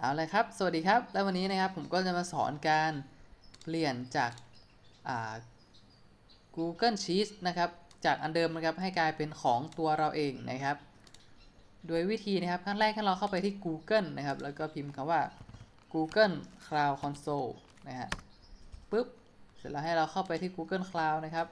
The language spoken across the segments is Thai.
เอาเลยครับ สวัสดีครับ แล้ววันนี้นะครับผมก็จะมาสอนการเปลี่ยนจากา Google Sheets นะครับ จากอันเดิมนะครับให้กลายเป็นของตัวเราเองนะครับ โดยวิธีนะครับขั้นแรกให้เราเข้าไปที่ Google นะครับ แล้วก็พิมพ์คำว่า Google Cloud Console นะฮะปุ๊บ เสร็จแล้วให้เราเข้าไปที่ Google Cloud นะครับ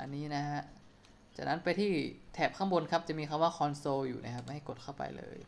อันนี้นะฮะ จากนั้นไปที่แถบข้างบนครับจะมีคำว่า console อยู่นะครับ ให้กดเข้าไปเลย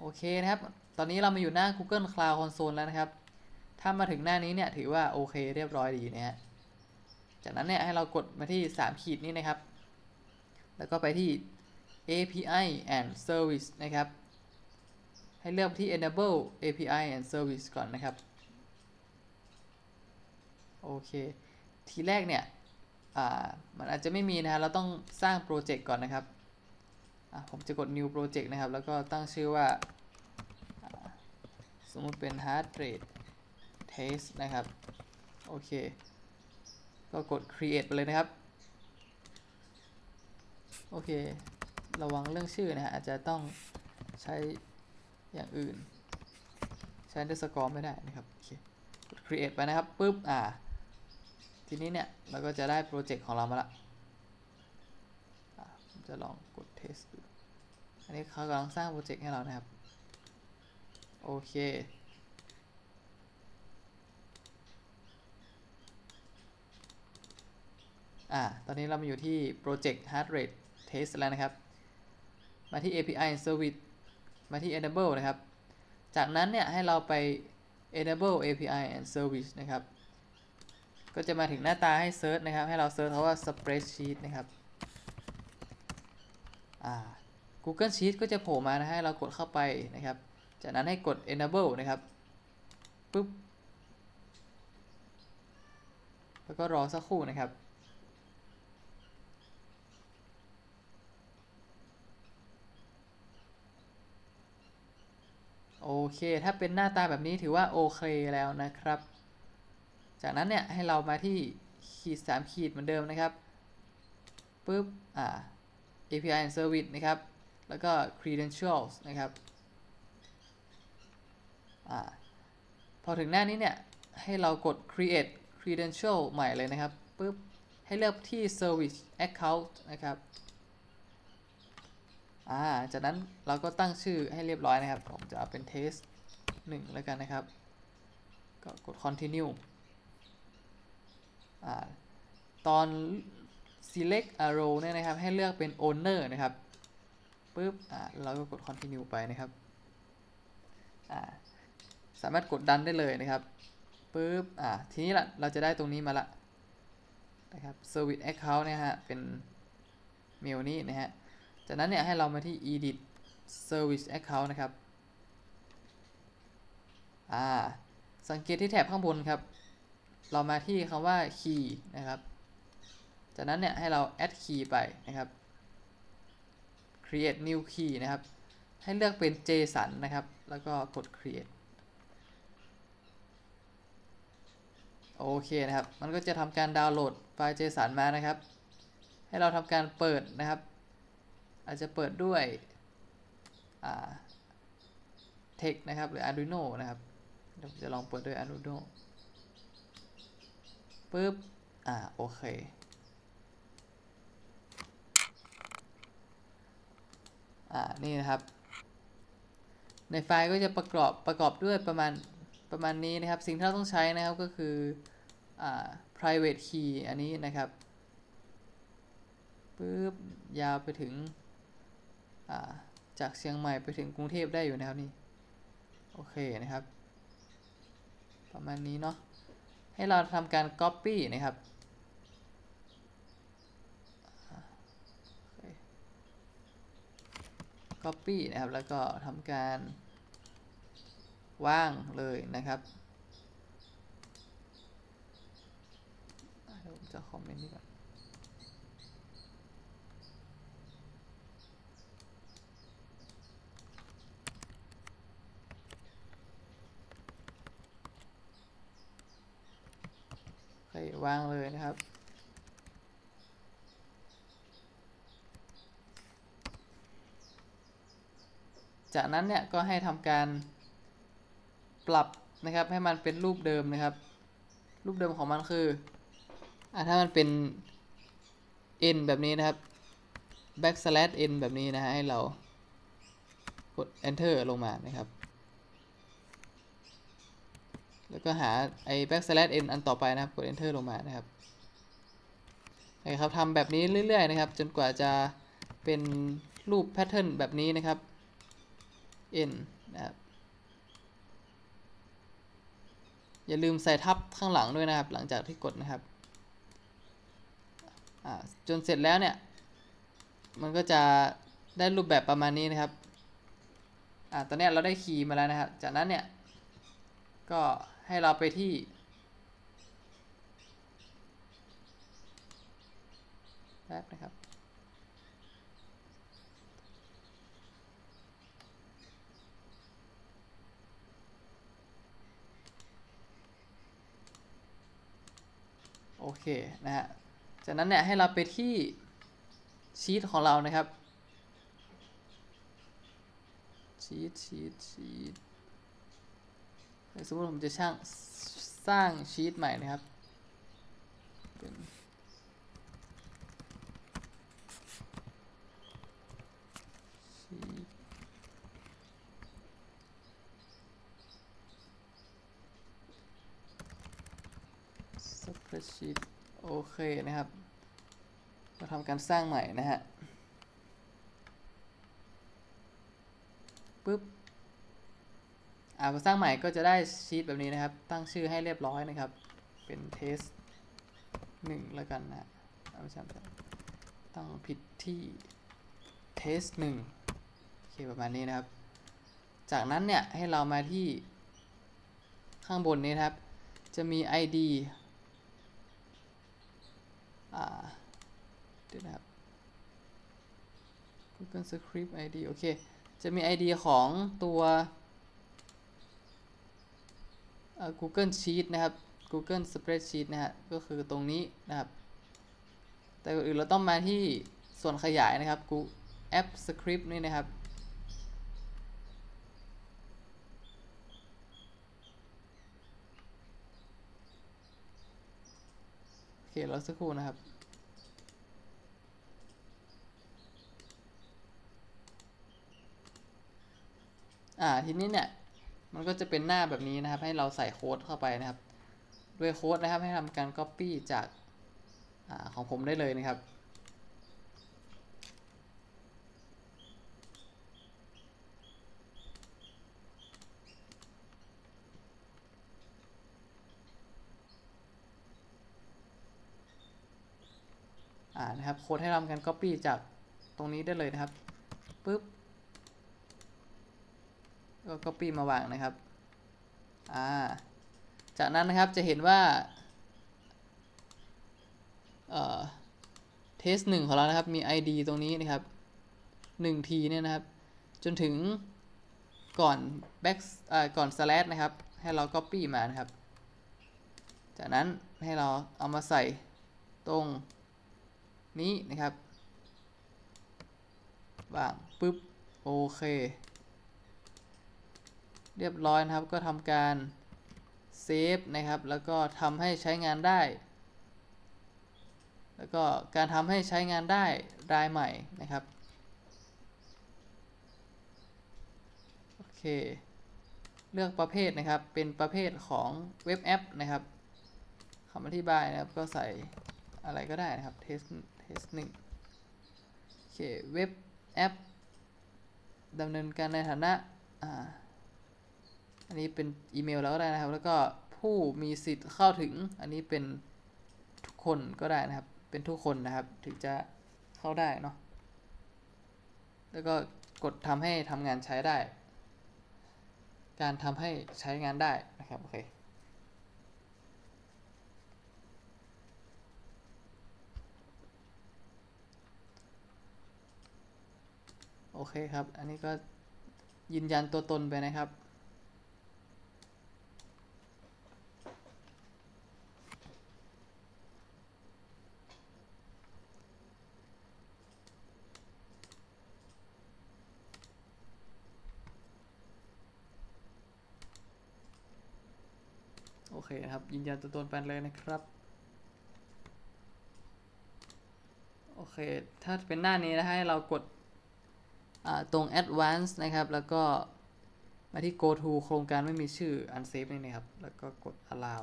โอเคนะครับ ตอนนี้เรามาอยู่หน้า Google Cloud Console แล้วนะครับ ถ้ามาถึงหน้านี้เนี่ยถือว่าโอเคเรียบร้อยดีนะฮะ จากนั้นเนี่ยให้เรากดมาที่ 3 ขีดนี้นะครับ แล้วก็ไปที่ API and Service นะครับ ให้เลือกที่ Enable API and Service ก่อนนะครับ โอเค ทีแรกเนี่ยอ่ามันอาจจะไม่มีนะฮะ เราต้องสร้างโปรเจกต์ก่อนนะครับ ผมจะกด new project นะครับ แล้วก็ตั้งชื่อว่า สมมติเป็น heart rate test นะครับ โอเค ก็กด create ไปเลยนะครับ โอเค ระวังเรื่องชื่อนะฮะอาจจะต้องใช้อย่างอื่น ใช้ underscore ไม่ได้นะครับ โอเค กด create ไปนะครับปุ๊บ อ่า ทีนี้เนี่ย เราก็จะได้โปรเจกต์ของเรามาละ ผมจะลองกด test ดู อันนี้เขากำลังสร้างโปรเจกต์ให้เรานะครับ โอเค อ่า ตอนนี้เรามาอยู่ที่ Project Heart Rate Test แล้วนะครับ มาที่ API and Service มาที่ Enable นะครับ จากนั้นเนี่ยให้เราไป Enable API and Service นะครับ ก็จะมาถึงหน้าตาให้ Search นะครับ ให้เรา Search คำว่า Spreadsheet นะครับ Google Sheet ก็จะโผล่มานะให้เรากดเข้าไปนะครับ จากนั้นให้กด enable นะครับปุ๊บแล้วก็รอสักครู่นะครับโอเค ถ้าเป็นหน้าตาแบบนี้ถือว่าโอเคแล้วนะครับ จากนั้นเนี่ยให้เรามาที่ขีด3ขีดเหมือนเดิมนะครับปุ๊บ อ่า API and Service นะครับ แล้วก็ credentials นะครับอพอถึงหน้านี้เนี่ย ให้เรากด create credential ใหม่เลยนะครับปุ๊บ ให้เลือกที่ service account นะครับ อ่า จากนั้นเราก็ตั้งชื่อให้เรียบร้อยนะครับ ผมจะเอาเป็น test 1 แล้วกันนะครับ ก็กด continue อ่า ตอน select a row เนี่ยนะครับ ให้เลือกเป็น owner นะครับปุ๊บอ่าเราก็กด continue ไปนะครับอ่าสามารถกดดันได้เลยนะครับปุ๊บอ่าทีนี้ละเราจะได้ตรงนี้มาละนะครับ service account เนี่ยฮะเป็นเมลนี้นะฮะจากนั้นเนี่ยให้เรามาที่ edit service account นะครับอ่าสังเกตที่แถบข้างบนครับ เรามาที่คำว่า key นะครับ จากนั้นเนี่ยให้เรา add key ไปนะครับ create new key นะครับ ให้เลือกเป็น JSON นะครับ แล้วก็กด create โอเคนะครับ มันก็จะทำการดาวน์โหลดไฟล์ JSON มานะครับ ให้เราทำการเปิดนะครับ อาจจะเปิดด้วยอ่า text นะครับ หรือ Arduino นะครับเดี๋ยวจะลองเปิดด้วย Arduino ปึ๊บ อ่า โอเค อ่านี่นะครับ ในไฟล์ก็จะประกอบประกอบด้วยประมาณประมาณนี้นะครับ สิ่งที่เราต้องใช้นะครับก็คืออ่า private key อันนี้นะครับปึ๊บยาวไปถึงอ่าจากเชียงใหม่ไปถึงกรุงเทพได้อยู่นะครับนี่โอเคนะครับ ประมาณนี้เนาะให้เราทำการ copy นะครับ copy นะครับ แล้วก็ทำการว่างเลยนะครับเดี๋ยวผมจะคอมเมนต์นี่ก่อนโอเควางเลยนะครับ จากนั้นเนี่ยก็ให้ทำการปรับนะครับให้มันเป็นรูปเดิมนะครับ รูปเดิมของมันคืออะถ้ามันเป็น n แบบนี้นะครับ backslash n แบบนี้นะฮะให้เรากด enter ลงมานะครับ แล้วก็หาไอ้ backslash n อันต่อไปนะครับ กด enter ลงมานะครับโอเคครับทำแบบนี้เรื่อยๆนะครับ จนกว่าจะเป็นรูปแพทเทิร์นแบบนี้นะครับ n นะครับ อย่าลืมใส่ทับข้างหลังด้วยนะครับ หลังจากที่กดนะครับ จนเสร็จแล้วเนี่ย มันก็จะได้รูปแบบประมาณนี้นะครับอ่าตอนนี้เราได้คีย์มาแล้วนะครับ จากนั้นเนี่ย ก็ให้เราไปที่ แป๊บนะครับ โอเคนะฮะ จากนั้นเนี่ยให้เราไปที่ชีตของเรานะครับ ชีตชีตชีตสมมติผมจะช่างสร้างชีตใหม่นะครับ เป็นชีต ส เปรดชีตโอเคนะครับ เราทำการสร้างใหม่นะฮะปุ๊บอ่าพอสร้างใหม่ก็จะได้ชีตแบบนี้นะครับ ตั้งชื่อให้เรียบร้อยนะครับ เป็นเทสหนึ่งแล้วกันนะเอาไม่ใช่ตั้งผิดที่เทสหนึ่งโอเคประมาณนี้นะครับ จากนั้นเนี่ยให้เรามาที่ข้างบนนี้นะครับ จะมี ID เดี๋ยวนะครับ Google Script ID โอเค จะมี ID ของตัว Google Sheet นะครับ Google Spreadsheet นะฮะ ก็คือตรงนี้นะครับ แต่ก่อนอื่นเราต้องมาที่ส่วนขยายนะครับ App Script นี่นะครับ เครอสักครู่นะครับอ่าทีนี้เนี่ยมันก็จะเป็นหน้าแบบนี้นะครับ ให้เราใส่โค้ดเข้าไปนะครับ ด้วยโค้ดนะครับให้ทำการ Copy จากอาของผมได้เลยนะครับ อ่านะครับโค้ดให้ทำการ Copy จากตรงนี้ได้เลยนะครับปุ๊บก็ Copy มาวางนะครับอ่าจากนั้นนะครับจะเห็นว่าเอ่อเทสหนึ่งของเรานะครับมี ID ตรงนี้นะครับ1ทีเนี่ยนะครับ จนถึงก่อน back อ่าก่อน slash นะครับ ให้เรา copy มานะครับ จากนั้นให้เราเอามาใส่ตรง นี้นะครับวางปุ๊บโอเค เรียบร้อยนะครับก็ทำการเซฟนะครับ แล้วก็ทำให้ใช้งานได้ แล้วก็การทำให้ใช้งานได้รายใหม่นะครับโอเค เลือกประเภทนะครับเป็นประเภทของเว็บแอปนะครับคำอธิบายนะครับก็ใส่อะไรก็ได้นะครับเทสเทสหนึ่งโอเคเว็บแอปดำเนินการในฐานะอ่าอันนี้เป็นอีเมลแล้วก็ได้นะครับ แล้วก็ผู้มีสิทธิ์เข้าถึงอันนี้เป็นทุกคนก็ได้นะครับ เป็นทุกคนนะครับ ถึงจะเข้าได้เนาะแล้วก็กดทำให้ทำงานใช้ได้ การทำให้ใช้งานได้นะครับ โอเค โอเคครับ อันนี้ก็ยืนยันตัวตนไปนะครับ โอเคครับ ยืนยันตัวตนไปเลยนะครับโอเค ถ้าเป็นหน้านี้นะให้เรากด ตรง advance นะครับ แล้วก็มาที่ go to โครงการไม่มีชื่อ unsafe นี่นะครับ แล้วก็กด allow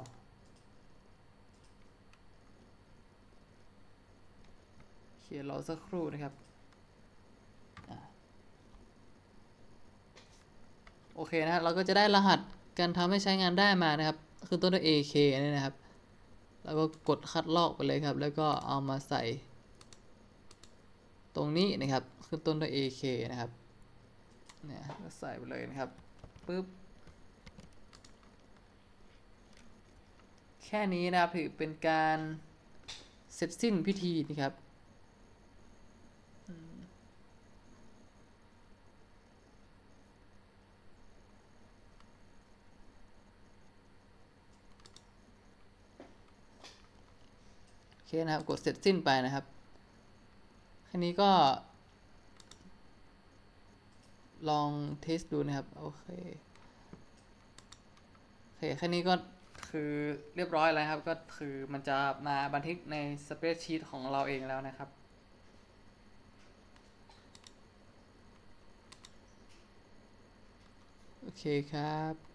เขียนรอสักครู่นะครับอโอเคนะฮะเราก็จะได้รหัสการทำให้ใช้งานได้มานะครับ คือต้นด้วย AK นี่นะครับ แล้วก็กดคัดลอกไปเลยครับ แล้วก็เอามาใส่ ตรงนี้นะครับขึ้นต้นด้วย AK นะครับเนี่ยก็ใส่ไปเลยนะครับปึ๊บแค่นี้นะครับถือเป็นการเสร็จสิ้นพิธีนะครับโอเคนะครับ กดเสร็จสิ้นไปนะครับ แค่นี้ก็ ลองเทสดูนะครับ โอเค โอเค แค่นี้ก็คือเรียบร้อยแล้วครับ ก็คือมันจะมาบันทึกในสเปรดชีตของเราเองแล้วนะครับโอเคครับ